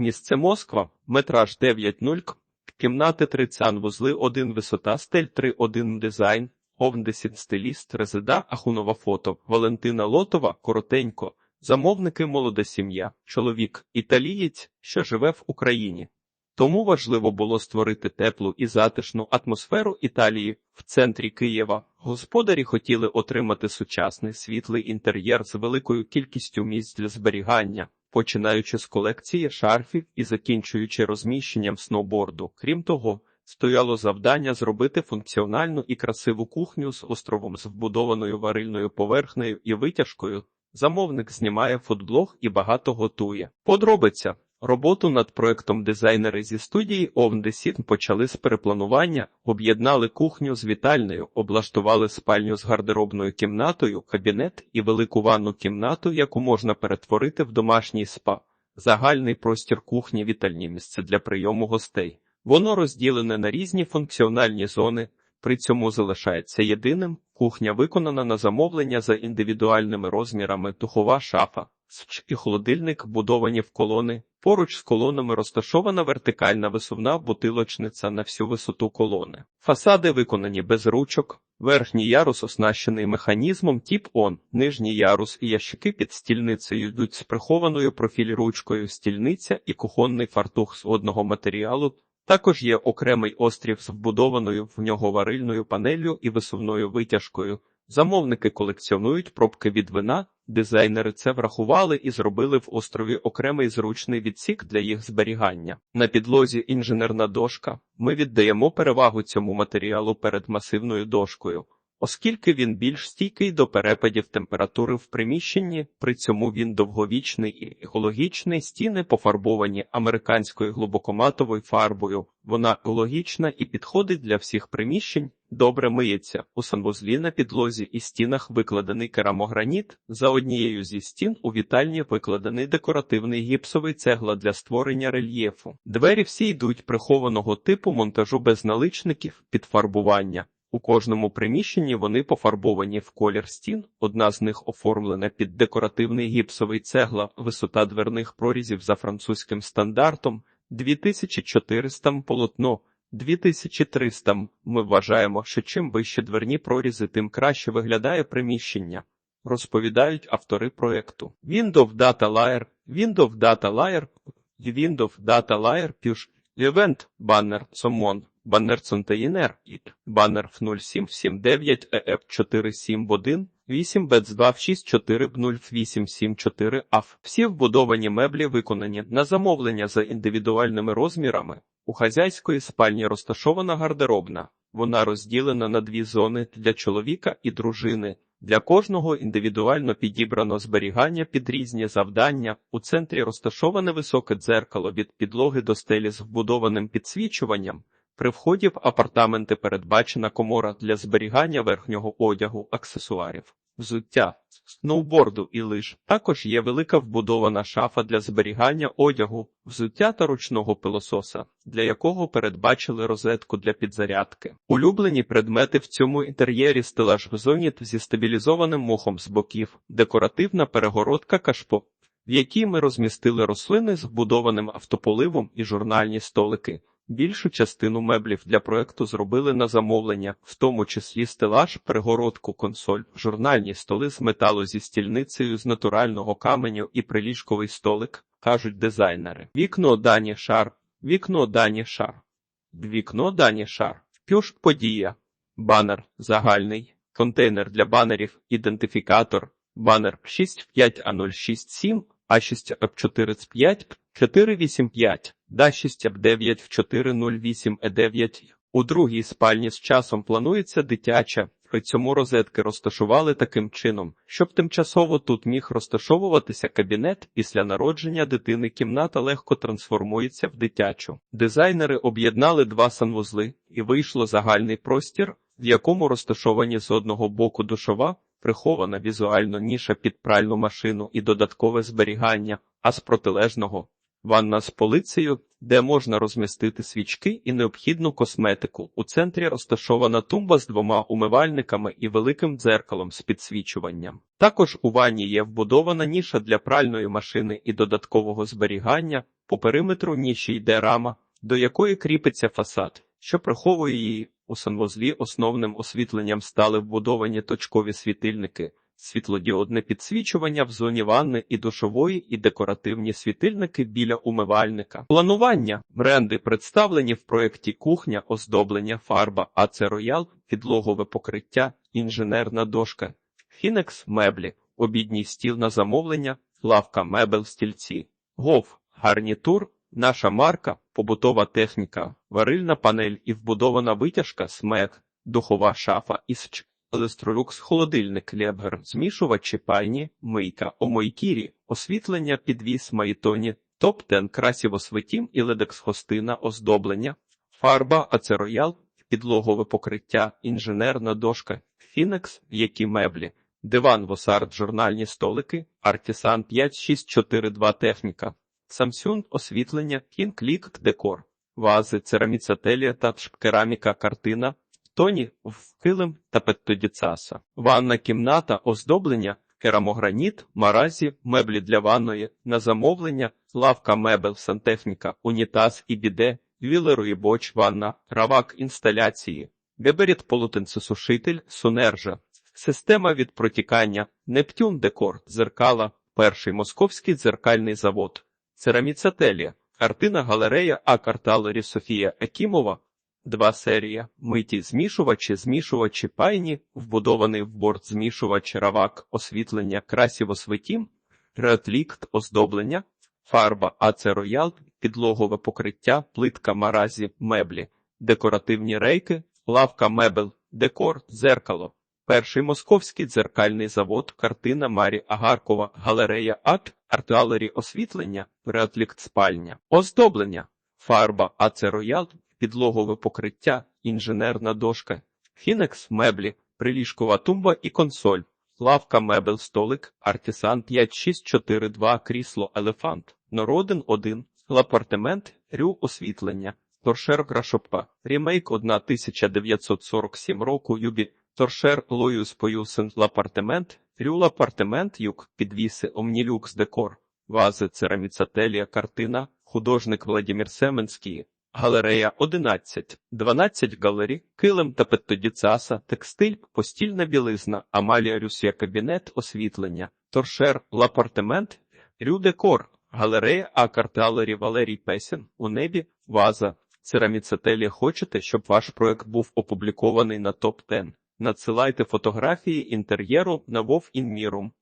Місце Москва, метраж 9.0, кімнати 3 санвузли 1 висота. Стель 3 1 дизайн, Овндесін стиліст, резида, Ахунова фото, Валентина Лотова, коротенько, замовники. Молода сім'я, чоловік, італієць, що живе в Україні. Тому важливо було створити теплу і затишну атмосферу Італії в центрі Києва. Господарі хотіли отримати сучасний світлий інтер'єр з великою кількістю місць для зберігання, починаючи з колекції шарфів і закінчуючи розміщенням сноуборду. Крім того, стояло завдання зробити функціональну і красиву кухню з островом з вбудованою варильною поверхнею і витяжкою. Замовник знімає футблог і багато готує. Подробиця. Роботу над проектом дизайнери зі студії Овндесін почали з перепланування, об'єднали кухню з вітальнею, облаштували спальню з гардеробною кімнатою, кабінет і велику ванну кімнату, яку можна перетворити в домашній спа, загальний простір кухні, вітальні місце для прийому гостей. Воно розділене на різні функціональні зони, при цьому залишається єдиним. Кухня виконана на замовлення за індивідуальними розмірами, духова шафа, сч і холодильник будовані в колони. Поруч з колонами розташована вертикальна висувна бутилочниця на всю висоту колони. Фасади виконані без ручок. Верхній ярус оснащений механізмом тіп-он, нижній ярус і ящики під стільницею йдуть з прихованою профіль-ручкою стільниця і кухонний фартух з одного матеріалу. Також є окремий острів з вбудованою в нього варильною панеллю і висувною витяжкою. Замовники колекціонують пробки від вина, дизайнери це врахували і зробили в острові окремий зручний відсік для їх зберігання. На підлозі інженерна дошка. Ми віддаємо перевагу цьому матеріалу перед масивною дошкою. Оскільки він більш стійкий до перепадів температури в приміщенні, при цьому він довговічний і екологічний, стіни пофарбовані американською глибокоматовою фарбою. Вона екологічна і підходить для всіх приміщень, добре миється. У санвузлі на підлозі і стінах викладений керамограніт. За однією зі стін у вітальні викладений декоративний гіпсовий цегла для створення рельєфу. Двері всі йдуть прихованого типу монтажу без наличників, підфарбування. У кожному приміщенні вони пофарбовані в колір стін, одна з них оформлена під декоративний гіпсовий цегла, висота дверних прорізів за французьким стандартом 2400 полотно. 2300 ми вважаємо, що чим вище дверні прорізи, тим краще виглядає приміщення, розповідають автори проекту. Windows Data Layer, Windows Data Layer, Windows Data Layer, Push, Event, Banner, Summon, Баннер Цонтеїнер, ІТ, банер 0779 ЕФ 471, 8 БЕЦ 264 0874 АФ. Всі вбудовані меблі виконані на замовлення за індивідуальними розмірами. У хазяйської спальні розташована гардеробна. Вона розділена на дві зони для чоловіка і дружини. Для кожного індивідуально підібрано зберігання під різні завдання. У центрі розташоване високе дзеркало від підлоги до стелі з вбудованим підсвічуванням. При вході в апартаменти передбачена комора для зберігання верхнього одягу, аксесуарів, взуття, сноуборду і лиж. Також є велика вбудована шафа для зберігання одягу, взуття та ручного пилососа, для якого передбачили розетку для підзарядки. Улюблені предмети в цьому інтер'єрі стелаж в зоні зі стабілізованим мохом з боків, декоративна перегородка кашпо. В якій ми розмістили рослини з вбудованим автополивом і журнальні столики. Більшу частину меблів для проекту зробили на замовлення, в тому числі стелаж, перегородку, консоль, журнальні столи з металу зі стільницею з натурального каменю і приліжковий столик, кажуть дизайнери. Вікно дані шар, вікно дані шар, вікно дані шар, пюш подія, банер загальний, контейнер для банерів, ідентифікатор, банер 65А067, А6П45, 485. Да 6 ап 9 в 408 е 9 У другій спальні з часом планується дитяча, при цьому розетки розташували таким чином, щоб тимчасово тут міг розташовуватися кабінет після народження дитини. Кімната легко трансформується в дитячу. Дизайнери об'єднали два санвузли, і вийшло загальний простір, в якому розташовані з одного боку душова, прихована візуально ніша під пральну машину і додаткове зберігання, а з протилежного Ванна з полицею, де можна розмістити свічки і необхідну косметику. У центрі розташована тумба з двома умивальниками і великим дзеркалом з підсвічуванням. Також у ванні є вбудована ніша для пральної машини і додаткового зберігання. По периметру ніші йде рама, до якої кріпиться фасад, що приховує її. У санвузлі основним освітленням стали вбудовані точкові світильники, світлодіодне підсвічування в зоні ванни і душової і декоративні світильники біля умивальника. Планування. Бренди представлені в проєкті кухня, оздоблення, фарба, АЦ Роял, підлогове покриття, інженерна дошка, Фінекс меблі, обідній стіл на замовлення, лавка мебел стільці, гов, гарнітур, наша марка, побутова техніка, варильна панель і вбудована витяжка, смек, духова шафа із ч. Елестролюкс, холодильник, лебгер, змішувачі пальні, мийка, омойкірі, освітлення, підвіс, маїтоні, топ-10 красіво свитім і ледекс хостина, оздоблення, фарба, ацероял, підлогове покриття, інженерна дошка, фінекс, які меблі, диван, восард, журнальні столики, артісан 5642 техніка, Samsung, освітлення, кінклік, декор, вази, цераміцателія та кераміка, картина, тоні, килим та петтодіцаса, ванна кімната, оздоблення, керамограніт, маразі, меблі для ванної, на замовлення, лавка мебел, сантехніка, унітаз і біде, і боч, ванна, равак інсталяції, геберіт полотенцесушитель, сунержа, система від протікання, Нептюн декор, дзеркала, перший московський дзеркальний завод, цераміцателія, картина галерея А. Карталері Софія Екімова, Два серія миті змішувачі, змішувачі пайні, вбудований в борт змішувач, равак, освітлення, красіво свитім, реотлікт, оздоблення, фарба, АЦ Роял, підлогове покриття, плитка маразі, меблі, декоративні рейки, лавка мебел, декор, дзеркало. Перший московський дзеркальний завод, картина Марі Агаркова, галерея АТ, артуалері освітлення, реотлікт спальня, оздоблення, фарба, АЦ Роял, підлогове покриття, інженерна дошка, фінекс меблі, приліжкова тумба і консоль, лавка мебел столик, артісан 5642 крісло елефант, нородин 1, лапартемент, рю освітлення, торшер грашопа, рімейк 1947 року юбі, торшер лоюс поюсен лапартемент, рю лапартемент юк, підвіси омнілюкс декор, вази цераміцателія картина, художник Владимир Семенський, Галерея 11, 12 галері, килим та петтодіцаса, текстиль, постільна білизна, Амалія Рюсє кабінет, освітлення, торшер, лапартемент, рю-декор, галерея А карталері Валерій Песін, у небі, ваза, цераміцетелі. Хочете, щоб ваш проект був опублікований на топ-10? Надсилайте фотографії інтер'єру на Вов Інмірум.